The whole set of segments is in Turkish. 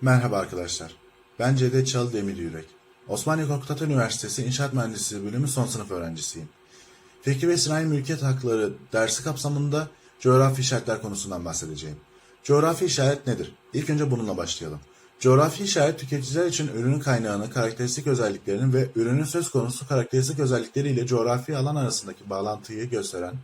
Merhaba arkadaşlar. Ben Cevdet Çalı Demir Yürek. Osmaniye Korkut Üniversitesi İnşaat Mühendisliği bölümü son sınıf öğrencisiyim. Fikri ve sinayi mülkiyet hakları dersi kapsamında coğrafi işaretler konusundan bahsedeceğim. Coğrafi işaret nedir? İlk önce bununla başlayalım. Coğrafi işaret tüketiciler için ürünün kaynağını, karakteristik özelliklerini ve ürünün söz konusu karakteristik özellikleri ile coğrafi alan arasındaki bağlantıyı gösteren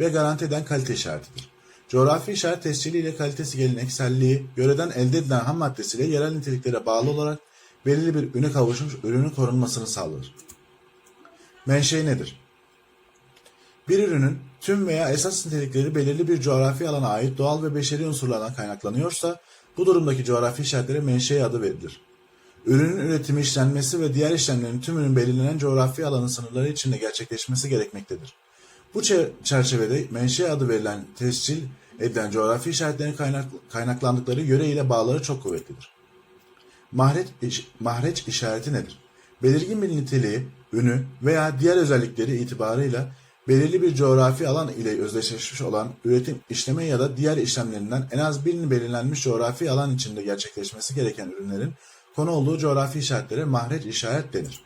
ve garanti eden kalite işaretidir. Coğrafi işaret tescili ile kalitesi gelenekselliği, yöreden elde edilen ham maddesiyle yerel niteliklere bağlı olarak belirli bir üne kavuşmuş ürünün korunmasını sağlar. Menşei nedir? Bir ürünün tüm veya esas nitelikleri belirli bir coğrafi alana ait doğal ve beşeri unsurlardan kaynaklanıyorsa bu durumdaki coğrafi işaretlere menşei adı verilir. Ürünün üretimi, işlenmesi ve diğer işlemlerin tümünün belirlenen coğrafi alanın sınırları içinde gerçekleşmesi gerekmektedir. Bu çe- çerçevede menşe adı verilen tescil edilen coğrafi işaretlerin kaynak, kaynaklandıkları yöre ile bağları çok kuvvetlidir. Mahreç, mahreç işareti nedir? Belirgin bir niteliği, ünü veya diğer özellikleri itibarıyla belirli bir coğrafi alan ile özdeşleşmiş olan üretim, işleme ya da diğer işlemlerinden en az birinin belirlenmiş coğrafi alan içinde gerçekleşmesi gereken ürünlerin konu olduğu coğrafi işaretlere mahreç işaret denir.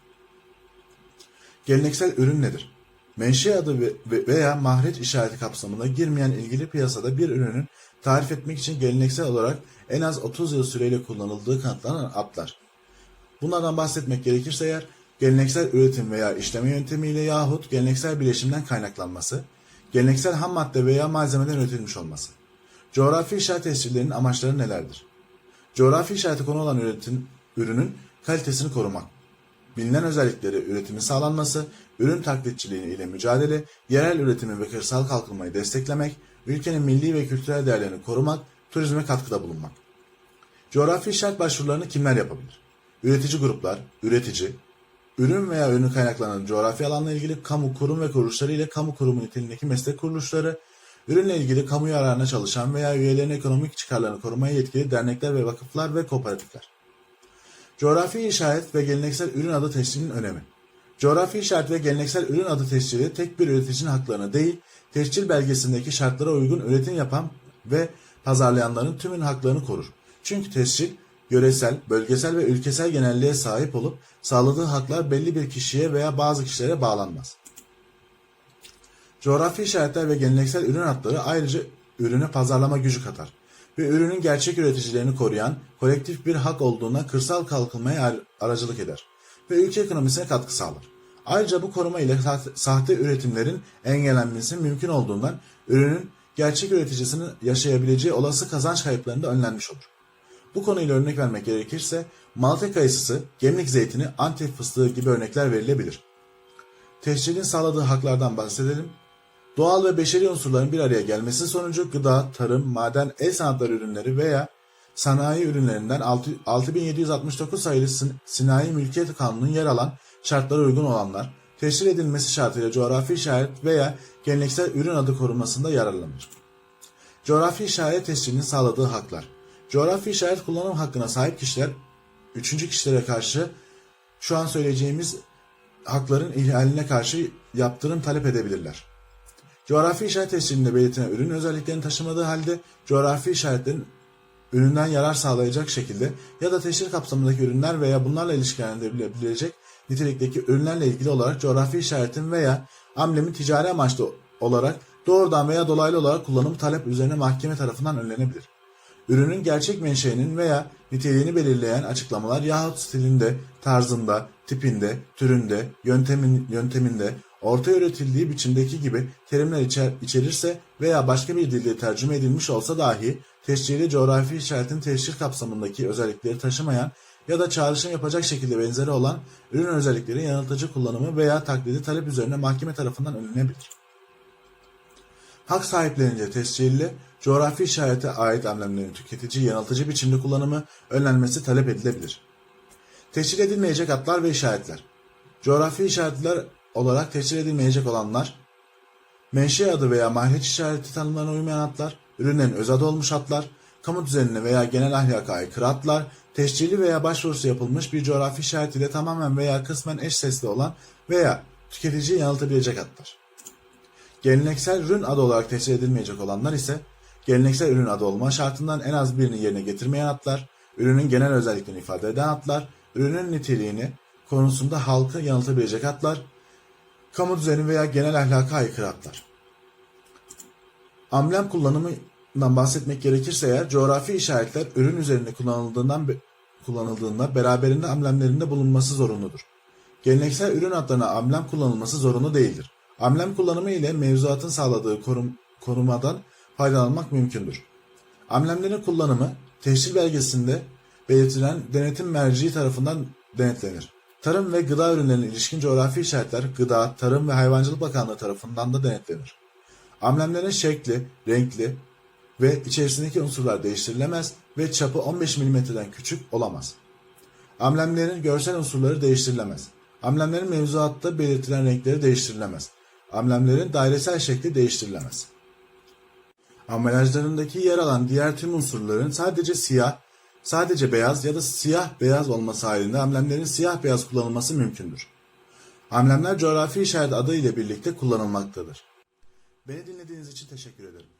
Geleneksel ürün nedir? Menşe adı ve- ve- veya mahreç işareti kapsamına girmeyen ilgili piyasada bir ürünün tarif etmek için geleneksel olarak en az 30 yıl süreyle kullanıldığı kanıtlanan adlar. Bunlardan bahsetmek gerekirse eğer geleneksel üretim veya işleme yöntemiyle yahut geleneksel bileşimden kaynaklanması, geleneksel ham madde veya malzemeden üretilmiş olması. Coğrafi işaret tescillerinin amaçları nelerdir? Coğrafi işareti konu olan üretim, ürünün kalitesini korumak, bilinen özellikleri üretimin sağlanması, ürün taklitçiliği ile mücadele, yerel üretimi ve kırsal kalkınmayı desteklemek, ülkenin milli ve kültürel değerlerini korumak, turizme katkıda bulunmak. Coğrafi işaret başvurularını kimler yapabilir? Üretici gruplar, üretici, ürün veya ürün kaynaklanan coğrafi alanla ilgili kamu kurum ve kuruluşları ile kamu kurumu niteliğindeki meslek kuruluşları, ürünle ilgili kamu yararına çalışan veya üyelerin ekonomik çıkarlarını korumaya yetkili dernekler ve vakıflar ve kooperatifler. Coğrafi işaret ve geleneksel ürün adı tescilinin önemi. Coğrafi işaret ve geleneksel ürün adı tescili tek bir üreticinin haklarını değil, tescil belgesindeki şartlara uygun üretim yapan ve pazarlayanların tümün haklarını korur. Çünkü tescil, yöresel, bölgesel ve ülkesel genelliğe sahip olup sağladığı haklar belli bir kişiye veya bazı kişilere bağlanmaz. Coğrafi işaretler ve geleneksel ürün adları ayrıca ürüne pazarlama gücü katar ve ürünün gerçek üreticilerini koruyan kolektif bir hak olduğuna kırsal kalkınmaya ar- aracılık eder ve ülke ekonomisine katkı sağlar. Ayrıca bu koruma ile sahte, üretimlerin engellenmesi mümkün olduğundan ürünün gerçek üreticisinin yaşayabileceği olası kazanç kayıplarında önlenmiş olur. Bu konuyla örnek vermek gerekirse Malta kayısısı, Gemlik zeytini, Antep fıstığı gibi örnekler verilebilir. Tescilin sağladığı haklardan bahsedelim. Doğal ve beşeri unsurların bir araya gelmesi sonucu gıda, tarım, maden, el sanatları ürünleri veya sanayi ürünlerinden 6 6769 sayılı sin- Sinayi Mülkiyet Kanunu'nun yer alan şartlara uygun olanlar, tescil edilmesi şartıyla coğrafi işaret veya geleneksel ürün adı korunmasında yararlanır. Coğrafi işaret tescilinin sağladığı haklar. Coğrafi işaret kullanım hakkına sahip kişiler, üçüncü kişilere karşı şu an söyleyeceğimiz hakların ihlaline karşı yaptırım talep edebilirler. Coğrafi işaret tescilinde belirtilen ürün özelliklerini taşımadığı halde coğrafi işaretlerin üründen yarar sağlayacak şekilde ya da teşhir kapsamındaki ürünler veya bunlarla ilişkilendirilebilecek nitelikteki ürünlerle ilgili olarak coğrafi işaretin veya amblemin ticari amaçlı olarak doğrudan veya dolaylı olarak kullanım talep üzerine mahkeme tarafından önlenebilir. Ürünün gerçek menşeinin veya niteliğini belirleyen açıklamalar yahut stilinde, tarzında, tipinde, türünde, yöntemin, yönteminde, orta üretildiği biçimdeki gibi terimler içer, içerirse veya başka bir dilde tercüme edilmiş olsa dahi tescilli coğrafi işaretin teşhir kapsamındaki özellikleri taşımayan ya da çağrışım yapacak şekilde benzeri olan ürün özellikleri yanıltıcı kullanımı veya taklidi talep üzerine mahkeme tarafından önlenebilir. Hak sahiplerince tescilli, coğrafi işarete ait amblemlerin tüketici yanıltıcı biçimde kullanımı önlenmesi talep edilebilir. Tescil edilmeyecek adlar ve işaretler. Coğrafi işaretler olarak tescil edilmeyecek olanlar, menşe adı veya mahreç işareti tanımlarına uymayan adlar, ürünlerin öz adı olmuş adlar, kamu düzenine veya genel ahlaka aykırı adlar, tescilli veya başvurusu yapılmış bir coğrafi işaret ile tamamen veya kısmen eş sesli olan veya tüketiciyi yanıltabilecek adlar. Geleneksel ürün adı olarak tescil edilmeyecek olanlar ise geleneksel ürün adı olma şartından en az birini yerine getirmeyen adlar, ürünün genel özelliklerini ifade eden hatlar, ürünün niteliğini konusunda halkı yanıltabilecek hatlar, kamu düzeni veya genel ahlaka aykırı hatlar. Amblem kullanımından bahsetmek gerekirse eğer coğrafi işaretler ürün üzerinde kullanıldığından kullanıldığında beraberinde amblemlerinde bulunması zorunludur. Geleneksel ürün adlarına amblem kullanılması zorunlu değildir. Amblem kullanımı ile mevzuatın sağladığı korum, korumadan faydalanmak mümkündür. Amblemlerin kullanımı teşhir belgesinde belirtilen denetim merciği tarafından denetlenir. Tarım ve gıda ürünlerine ilişkin coğrafi işaretler Gıda, Tarım ve Hayvancılık Bakanlığı tarafından da denetlenir. Amblemlerin şekli, renkli ve içerisindeki unsurlar değiştirilemez ve çapı 15 mm'den küçük olamaz. Amblemlerin görsel unsurları değiştirilemez. Amblemlerin mevzuatta belirtilen renkleri değiştirilemez. Amblemlerin dairesel şekli değiştirilemez. Ambalajlarındaki yer alan diğer tüm unsurların sadece siyah, sadece beyaz ya da siyah beyaz olması halinde amblemlerin siyah beyaz kullanılması mümkündür. Amblemler coğrafi işaret adı ile birlikte kullanılmaktadır. Beni dinlediğiniz için teşekkür ederim.